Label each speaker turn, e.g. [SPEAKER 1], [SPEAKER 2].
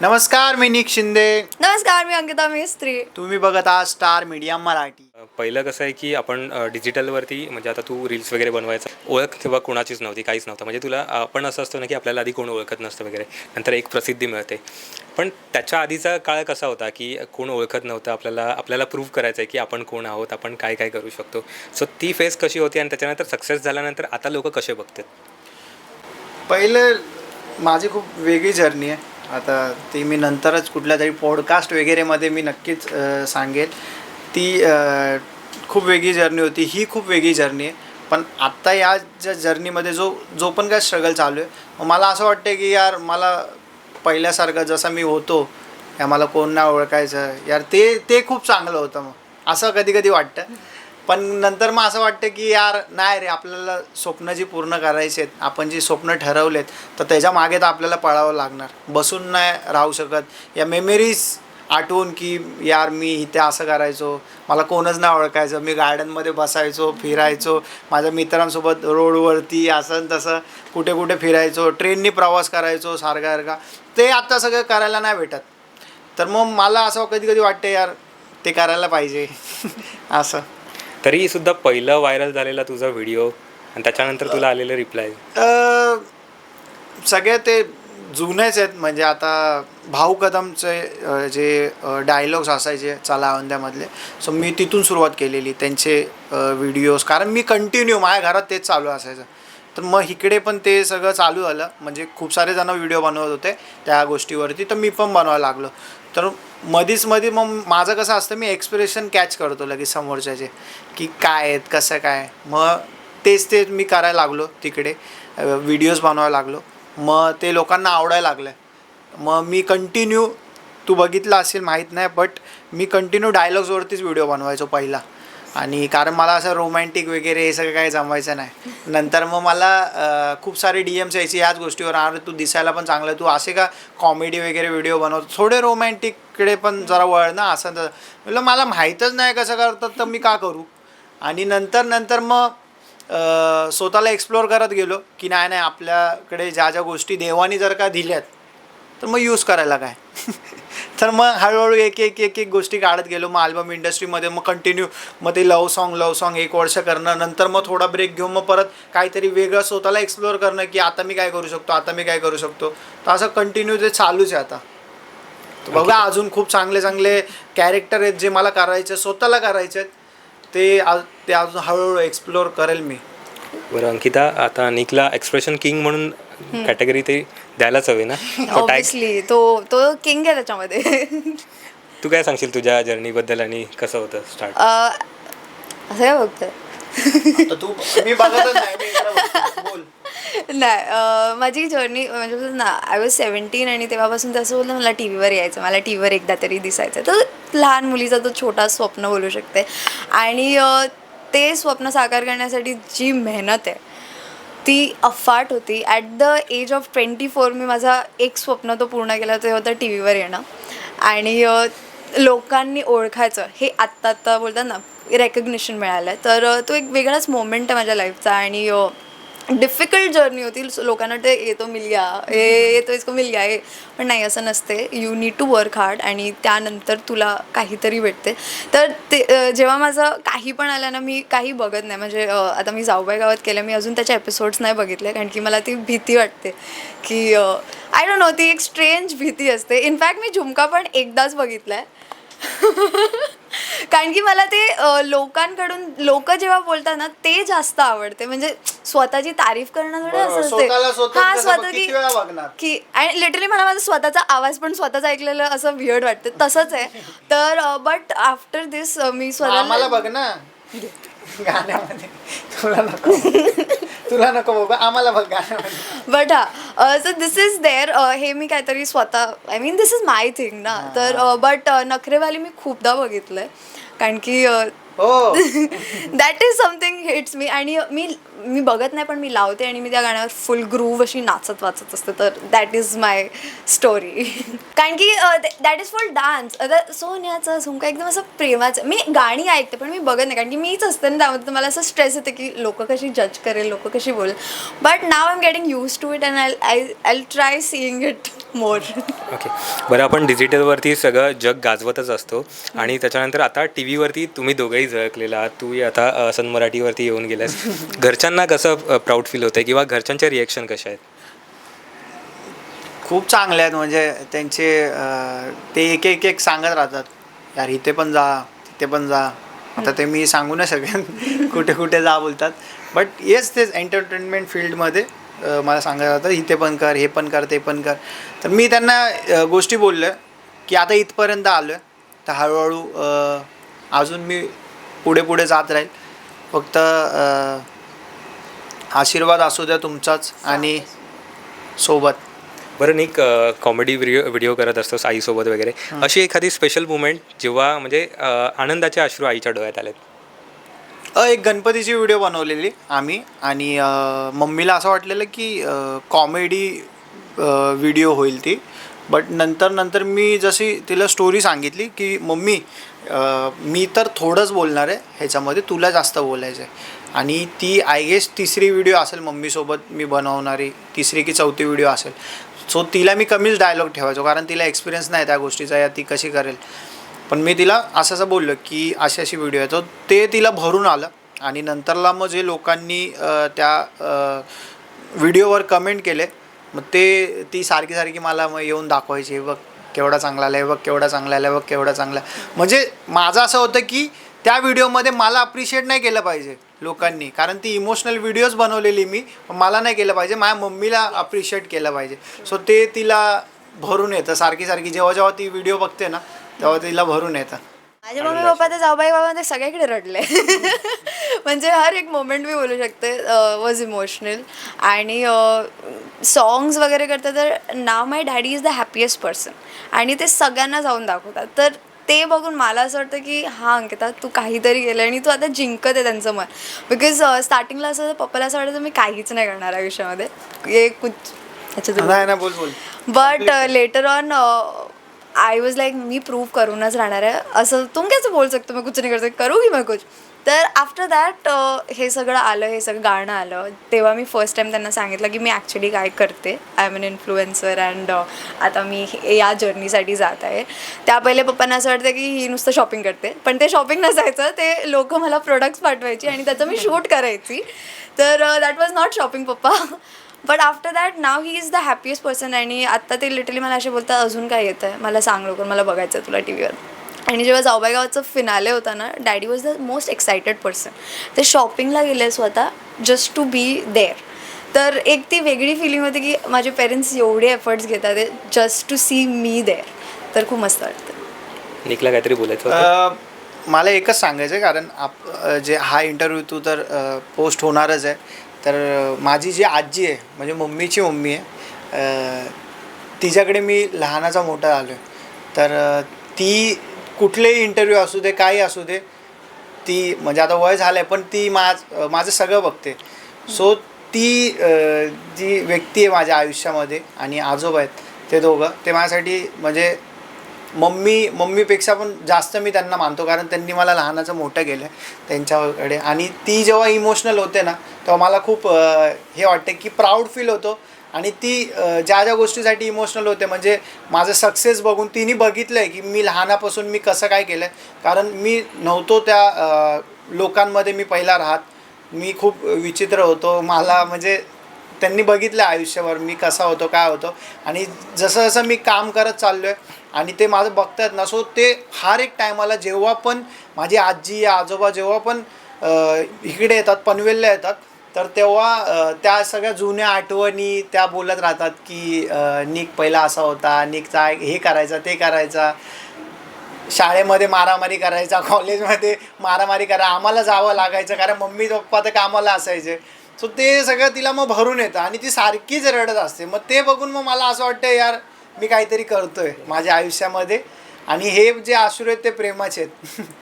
[SPEAKER 1] नमस्कार मी निक शिंदे.
[SPEAKER 2] नमस्कार मी अंकिता मेस्त्री.
[SPEAKER 1] तुम्ही बघत आहात स्टार मीडिया मराठी.
[SPEAKER 3] पहिलं कसं आहे की आपण डिजिटलवरती म्हणजे आता तू रील्स वगैरे बनवायचा ओळख तेव्हा कोणाचीच नव्हती काहीच नव्हतं. म्हणजे तुला आपण असं असतं ना की आपल्याला आधी कोण ओळखत नसतं वगैरे नंतर एक प्रसिद्धी मिळते. पण त्याच्या आधीचा काळ कसा होता की कोण ओळखत नव्हतं आपल्याला आपल्याला प्रूव्ह करायचं आहे की आपण कोण आहोत आपण काय काय करू शकतो. सो ती फेस कशी होती आणि त्याच्यानंतर सक्सेस झाल्यानंतर आता लोक कसे बघतात?
[SPEAKER 1] पहिलं माझी खूप वेगळी जर्नी आहे. आता ती मी नंतरच कुठल्या तरी पॉडकास्ट वगैरेमध्ये मी नक्कीच सांगेन ती खूप वेगळी जर्नी होती ही खूप वेगळी जर्नी आहे. पण आत्ता या ज्या जर्नीमध्ये जो जो पण काय स्ट्रगल चालू आहे मग मला असं वाटतं की यार मला पहिल्यासारखं जसं मी होतो या मला कोण ना ओळखायचं. यार ते ते खूप चांगलं होतं मग. असं कधी कधी वाटतं. पण नंतर मग असं वाटतं की यार नाही रे आपल्याला स्वप्न जी पूर्ण करायची आहेत आपण जी स्वप्न ठरवलेत तर त्याच्यामागे तर आपल्याला पळावं लागणार. बसून नाही राहू शकत. या मेमरीज आठवून की यार मी इथे असं करायचो मला कोणच नाही ओळखायचं. मी गार्डनमध्ये बसायचो फिरायचो. माझ्या मित्रांसोबत रोडवरती असं तसं कुठे कुठे फिरायचो. ट्रेननी प्रवास करायचो सारखा सारखा. ते आत्ता सगळं करायला नाही भेटत. तर मग मला असं कधी कधी वाटतं यार ते करायला पाहिजे. असं.
[SPEAKER 3] तरीसुद्धा पहिलं व्हायरल झालेला तुझा व्हिडिओ आणि त्याच्यानंतर तुला आलेलं रिप्लाय
[SPEAKER 1] अ, सगळे ते जुनेच आहेत. म्हणजे आता भाऊ कदमचे जे डायलॉग्स असायचे चला अंध्यामधले सो मी तिथून सुरुवात केलेली त्यांचे व्हिडिओज कारण मी कंटिन्यू माझ्या घरात तेच चालू असायचं. तर मग इकडे पण ते सगळं चालू झालं. म्हणजे खूप सारे जण व्हिडिओ बनवत होते त्या गोष्टीवरती. तर मी पण बनवायला लागलो. तर मधीच मध्ये मग माझं कसं असतं मी एक्सप्रेशन कॅच करतो लगेच समोरच्याचे की काय आहेत कसं काय मग तेच ते मी करायला लागलो तिकडे व्हिडिओज बनवायला लागलो. मग ते लोकांना आवडायला लागलं. मग मी कंटिन्यू तू बघितलं असेल माहीत नाही बट मी कंटिन्यू डायलॉग्सवरतीच व्हिडिओ बनवायचो पहिला. आणि कारण मला असं रोमॅन्टिक वगैरे हे सगळं काही जमायचं नाही. नंतर मग मला खूप सारे डी एम्स यायचे याच गोष्टीवर अरे तू दिसायला पण चांगलं आहे, तू असे का कॉमेडी वगैरे व्हिडिओ बनवतो? थोडे इकडे पण जरा वळ ना असं. तसं म्हटलं मला माहीतच नाही कसं करतात तर मी का करू? आणि नंतर नंतर मग स्वतःला एक्सप्लोअर करत गेलो की नाही नाही आपल्याकडे ज्या ज्या गोष्टी देवानी जर का दिल्यात तर मग यूज करायला काय? तर मग हळूहळू एक एक एक एक गोष्टी काढत गेलो. मग अल्बम इंडस्ट्रीमध्ये मग कंटिन्यू मग ते लव सॉन्ग लव सॉन्ग एक वर्ष करणं नंतर मग थोडा ब्रेक घेऊन मग परत काहीतरी वेगळं स्वतःला एक्सप्लोअर करणं की आता मी काय करू शकतो आता मी काय करू शकतो. तर असं कंटिन्यू ते चालूच आहे आता. बघा अजून खूप चांगले चांगले कॅरेक्टर आहेत जे मला करायचे स्वतःला करायचे आहेत. ते आ- ते अजून हळूहळू एक्सप्लोअर करेल मी.
[SPEAKER 3] बरं अंकिता आता निकला एक्सप्रेशन किंग म्हणून कॅटेगरी ते द्यायलाच हवे ना? तो
[SPEAKER 2] ऑब्विसली तो तो किंग आहे त्याच्यामध्ये.
[SPEAKER 3] तू काय सांगशील तुझ्या जर्नीबद्दल आणि कसं होतं स्टार्ट
[SPEAKER 2] अं, असं काय बघतोय?
[SPEAKER 1] आता तू मी बघतच नाही मी इकडे बोल.
[SPEAKER 2] नाही अं, माझी जर्नी म्हणजे ना आय वॉज सेवन्टीन आणि तेव्हापासून ते असं बोललं मला टी व्हीवर यायचं मला टी व्हीवर एकदा तरी दिसायचं. तर लहान मुलीचा तो छोटा स्वप्न बोलू शकते. आणि अं, ते स्वप्न साकार करण्यासाठी जी मेहनत आहे ती अफाट होती. At the age of twenty four मी माझा एक स्वप्न तो पूर्ण केला ते होतं टी व्हीवर येणं. आणि लोकांनी ओळखायचं हे आत्ता आत्ता बोलतात ना रेकग्निशन मिळालं. आहे तर तो एक वेगळाच मोमेंट आहे माझ्या लाईफचा आणि डिफिकल्ट जर्नी होती लोकांना ते येतो मिल गया हे येतो इसको मिल गया हे पण नाही असं नसते. You need to work hard आणि त्यानंतर तुला काहीतरी भेटते. तर ते जेव्हा माझं काही पण आलं ना मी काही बघत नाही. म्हणजे आता मी जाऊबाई गावात केलं मी अजून त्याच्या एपिसोड्स नाही बघितले. कारण की मला ती भीती वाटते की आय डोंट नो ती एक स्ट्रेंज भीती असते. इनफॅक्ट मी झुमका पण एकदाच बघितला आहे कारण की मला ते लोकांकडून लोक जेव्हा बोलतात ना ते जास्त आवडते. म्हणजे स्वतःची तारीफ करणं थोडं. असं असते हा स्वतः की आणि लिटरली मला माझा स्वतःचा आवाज पण स्वतःच ऐकलेलं असं वियर्ड वाटतं. तसंच आहे. तर बट आफ्टर दिस मी स्वतः
[SPEAKER 1] बघ ना. गाण्यामध्ये. तुला नको बाबा आम्हाला बघ
[SPEAKER 2] बट हा सो दिस इज देअर हे मी काहीतरी स्वतः I mean this is my thing ना. तर बट नखरेवाली मी खूपदा बघितलं आहे कारण की अ,
[SPEAKER 1] हो.
[SPEAKER 2] That is something hits me आणि मी मी बघत नाही पण मी लावते आणि मी त्या गाण्यावर फुल ग्रूव अशी नाचत वाचत असते. तर दॅट इज माय स्टोरी कारण की दॅट इज फुल डान्स आता सोन्याचं झुमका एकदम असं प्रेमाचं. मी गाणी ऐकते पण मी बघत नाही. कारण की मीच असते ना त्यामध्ये मला असं स्ट्रेस येते की लोक कशी जज करेल लोक कशी बोल but now I am getting use to it and I I I try seeing it more
[SPEAKER 3] okay बरं आपण डिजिटलवरती सगळं जग गाजवतच असतो. आणि त्याच्यानंतर आता टी व्हीवरती तुम्ही दोघंही झळकलेला आहात तूही आता सन मराठीवरती येऊन गेलास. घरच्यांना कसं प्राऊड फील होतं किंवा घरच्यांच्या रिॲक्शन कशा आहेत?
[SPEAKER 1] खूप चांगले आहेत. म्हणजे त्यांचे अं, ते एक एक एक सांगत राहतात. यार इथे पण जा तिथे पण जा. आता ते मी सांगू नाही शकेन कुठे कुठे जा बोलतात. बट येस तेच एंटरटेनमेंट फील्डमध्ये अं, मला सांगत राहतात इथे पण कर हे पण कर ते पण कर. तर मी त्यांना अं, गोष्टी बोललो की आता इथपर्यंत आलो तर हळूहळू अं, अजून मी पुढे पुढे जात राहील. फक्त आशीर्वाद असू द्या तुमचाच आणि सोबत.
[SPEAKER 3] बरं निक कॉमेडी व्हिडिओ व्हिडिओ करत असतोस आईसोबत वगैरे. अशी एखादी स्पेशल मुमेंट जेव्हा म्हणजे आनंदाचे अश्रू आईच्या डोळ्यात आलेत?
[SPEAKER 1] अ, एक गणपतीची व्हिडिओ बनवलेली आम्ही आणि मम्मीला असं वाटलेलं की कॉमेडी व्हिडिओ होईल ती. बट नंतर नंतर मी जशी तिला स्टोरी सांगितली की मम्मी मी तर थोडंच बोलणार आहे ह्याच्यामध्ये तुला जास्त बोलायचं आहे. आणि ती आय गेस तिसरी व्हिडिओ असेल मम्मीसोबत मी बनवणारी तिसरी की चौथी व्हिडिओ असेल. सो तिला मी कमीच डायलॉग ठेवायचो कारण तिला एक्सपिरियन्स नाही त्या गोष्टीचा या ती कशी करेल. पण मी तिला असं असं बोललो की अशी अशी व्हिडिओ आहे. तर ते तिला भरून आलं. आणि नंतरला मग जे लोकांनी त्या व्हिडिओवर कमेंट केले मग ते ती सारखी सारखी मला मग येऊन दाखवायची बघ केवढा चांगला आला आहे बघ केवढा चांगला आला आहे बघ केवढा चांगला आहे." म्हणजे माझं असं होतं की त्या व्हिडिओमध्ये मला अप्रिशिएट नाही केलं पाहिजे लोकांनी कारण ती इमोशनल व्हिडिओज बनवलेली मी पण मला नाही केलं पाहिजे माझ्या मम्मीला अप्रिशिएट केलं पाहिजे. सो ते तिला भरून येतं सारखी सारखी. जेव्हा जेव्हा ती व्हिडिओ बघते ना तेव्हा तिला भरून येतं.
[SPEAKER 2] माझे मम्मी पप्पा तर जाऊबाई बाबा ते सगळीकडे रडले. म्हणजे हर एक मोमेंट मी बोलू शकते वॉज इमोशनल आणि सॉंग्स वगैरे करतात तर now my daddy is the happiest person आणि ते सगळ्यांना जाऊन दाखवतात. तर ते बघून मला असं वाटतं की हां अंकिता तू काहीतरी केलं आणि तू आता जिंकत आहे त्यांचं मन. बिकॉज स्टार्टिंगला असं पप्पाला असं वाटायचं मी काहीच नाही करणार आयुष्यामध्ये. हे कुछ अच्छा but later on I was like me prove करूनच राहणार आहे. असं तुम कसं बोल सकतो हो? मी कुछ नाही कर सकते. करू की मग कुछ? तर आफ्टर दॅट हे सगळं आलं हे सगळं गाणं आलं. तेव्हा मी फर्स्ट टाइम त्यांना सांगितलं की मी ॲक्च्युली काय करते? I am an influencer and आता मी या जर्नीसाठी जात आहे. त्या पहिले पप्पांना असं वाटतं की ही नुसतं शॉपिंग करते. पण ते शॉपिंग नसायचं. ते लोक मला प्रोडक्ट्स पाठवायची आणि त्याचं मी शूट करायची. तर दॅट वॉज नॉट शॉपिंग पप्पा. But after that now he is the happiest person आणि आत्ता ते लिटरली मला असे बोलतात अजून काय येतं आहे मला सांग लवकर मला बघायचं आहे तुला टी व्हीवर आणि जेव्हा जाऊबाई गावाचं फिनाले होता ना daddy was the most excited person ते शॉपिंगला गेले स्वतः जस्ट टू बी देअर तर एक ती वेगळी फिलिंग होती की माझे पेरेंट्स एवढे एफर्ट्स घेतात just to see me there तर खूप मस्त वाटतं.
[SPEAKER 3] निकला काहीतरी बोलायचं
[SPEAKER 1] मला एकच सांगायचं आहे कारण आप जे हा इंटरव्ह्यू तू तर पोस्ट होणारच आहे. तर माझी जी आजी आहे म्हणजे मम्मीची मम्मी आहे तिच्याकडे मी लहानाचा मोठा आलो आहे तर ती कुठलेही इंटरव्ह्यू असू दे काही असू दे ती म्हणजे आता वय झालं आहे पण ती माझ माझं सगळं बघते. सो ती जी व्यक्ती आहे माझ्या आयुष्यामध्ये आणि आजोबा आहेत ते दोघं ते माझ्यासाठी म्हणजे मम्मी मम्मीपेक्षा पण जास्त मी त्यांना मानतो कारण त्यांनी मला लहानाचं मोठं केलं आहे त्यांच्याकडे. आणि ती जेव्हा इमोशनल होते ना तेव्हा मला खूप हे वाटते की प्राऊड फील होतो. आणि ती ज्या ज्या गोष्टीसाठी इमोशनल होते म्हणजे माझं सक्सेस बघून तिने बघितलं आहे की मी लहानापासून मी कसं काय केलं आहे कारण मी नव्हतो त्या लोकांमध्ये मी पहिला राहत. मी खूप विचित्र होतो. मला म्हणजे त्यांनी बघितलं आयुष्यभर मी कसा होतो काय होतो. आणि जसं जसं मी काम करत चाललो आहे आणि ते माझं बघतायत ना सो ते हर एक टायमाला जेव्हा पण माझी आजी आजोबा जेव्हा पण इकडे येतात पनवेलला येतात तर तेव्हा त्या सगळ्या जुन्या आठवणी त्या बोलत राहतात की निक पहिला असा होता निकचा हे करायचा ते करायचा शाळेमध्ये मारामारी करायचा कॉलेजमध्ये मारामारी करा आम्हाला जावं लागायचं कारण मम्मी पप्पा तर कामाला असायचे. सो ते सगळं तिला मग भरून येतं आणि ती सारखीच रडत असते. मग ते बघून मग मला असं वाटतं यार मी काहीतरी करतोय माझ्या आयुष्यामध्ये आणि हे जे आसूर आहेत ते प्रेमाचे आहेत.